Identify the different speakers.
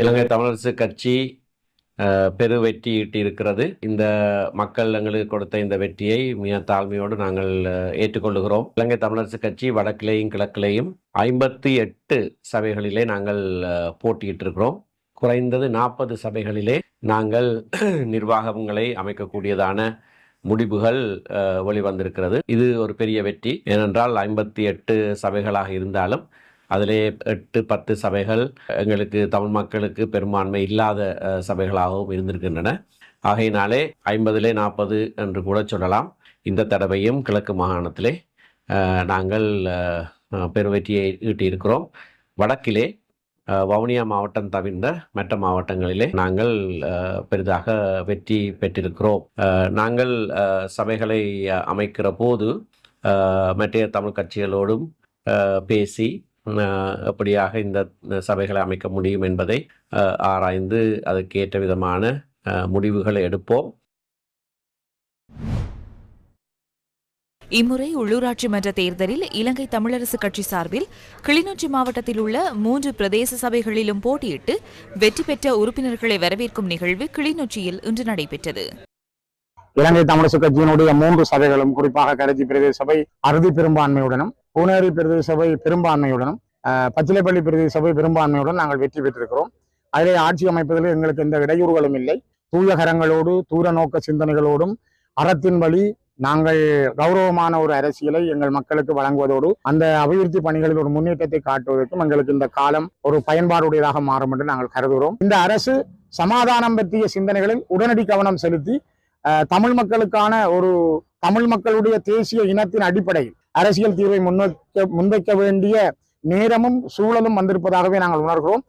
Speaker 1: இலங்கை தமிழரசு கட்சி பெரு வெற்றி ஈட்டியிருக்கிறது. இந்த மக்கள் எங்களுக்கு கொடுத்த இந்த வெற்றியை மிக தாழ்மையோடு நாங்கள் ஏற்றுக்கொள்கிறோம் ஏற்றுக்கொள்ளுகிறோம். இலங்கை தமிழரசு கட்சி வடக்கிலேயும் கிழக்கிலேயும் ஐம்பத்தி எட்டு சபைகளிலே நாங்கள் போட்டியிட்டு போட்டியிட்டிருக்கிறோம். குறைந்தது நாற்பது சபைகளிலே நாங்கள் நிர்வாகங்களை அமைக்கக்கூடியதான முடிவுகள் வெளிவந்திருக்கிறது. இது ஒரு பெரிய வெற்றி. ஏனென்றால் ஐம்பத்தி எட்டு சபைகளாக இருந்தாலும் அதிலே எட்டு பத்து சபைகள் எங்களுக்கு தமிழ் மக்களுக்கு பெரும்பான்மை இல்லாத சபைகளாகவும் இருந்திருக்கின்றன. ஆகையினாலே ஐம்பதிலே நாற்பது என்று கூட சொல்லலாம். இந்த தடவையும் கிழக்கு மாகாணத்திலே நாங்கள் அஹ், அஹ், பெருவெற்றியை ஈட்டியிருக்கிறோம். வடக்கிலே வவுனியா மாவட்டம் தவிர்ந்த மற்ற மாவட்டங்களிலே நாங்கள் பெரிதாக வெற்றி பெற்றிருக்கிறோம். நாங்கள் சபைகளை அமைக்கிற போது மற்ற தமிழ் கட்சிகளோடும் பேசி எப்படியாக இந்த சபைகளை அமைக்க முடியும் என்பதை ஆராய்ந்து அதுக்கு ஏற்ற விதமான அஹ், முடிவுகளை எடுப்போம்.
Speaker 2: இம்முறை உள்ளூராட்சி மன்ற தேர்தலில் இலங்கை தமிழரசு கட்சி சார்பில் கிளிநொச்சி மாவட்டத்தில் உள்ள மூன்று பிரதேச சபைகளிலும் போட்டியிட்டு வெற்றி பெற்ற உறுப்பினர்களை வரவேற்கும் நிகழ்வு கிளிநொச்சியில் இன்று நடைபெற்றது.
Speaker 3: இலங்கை தமிழரசு கட்சியினுடைய மூன்று சபைகளும் குறிப்பாக கரைச்சி பிரதேச சபை அறுதி பெரும்பான்மையுடனும் பூனேரி பிரதேச சபை பெரும்பான்மையுடனும் பச்சிலைப்பள்ளி பிரதேச சபை பெரும்பான்மையுடன் நாங்கள் வெற்றி பெற்றிருக்கிறோம். அதிலே ஆட்சி அமைப்பதில் எங்களுக்கு எந்த இடையூறுகளும் இல்லை. தூயகரங்களோடு தூர நோக்க சிந்தனைகளோடும் அறத்தின் வழி நாங்கள் கௌரவமான ஒரு அரசியலை எங்கள் மக்களுக்கு வழங்குவதோடு அந்த அபிவிருத்தி பணிகளில் ஒரு முன்னேற்றத்தை காட்டுவதற்கும் எங்களுக்கு இந்த காலம் ஒரு பயன்பாடுடையதாக மாறும் என்று நாங்கள் கருதுகிறோம். இந்த அரசு சமாதானம் பற்றிய சிந்தனைகளில் உடனடி கவனம் செலுத்தி தமிழ் மக்களுக்கான ஒரு தமிழ் மக்களுடைய தேசிய இனத்தின் அடிப்படையில் அரசியல் தீர்வை முன்வைக்க முன்வைக்க வேண்டிய நேரமும் சூழலும் வந்திருப்பதாகவே நாங்கள் உணர்கிறோம்.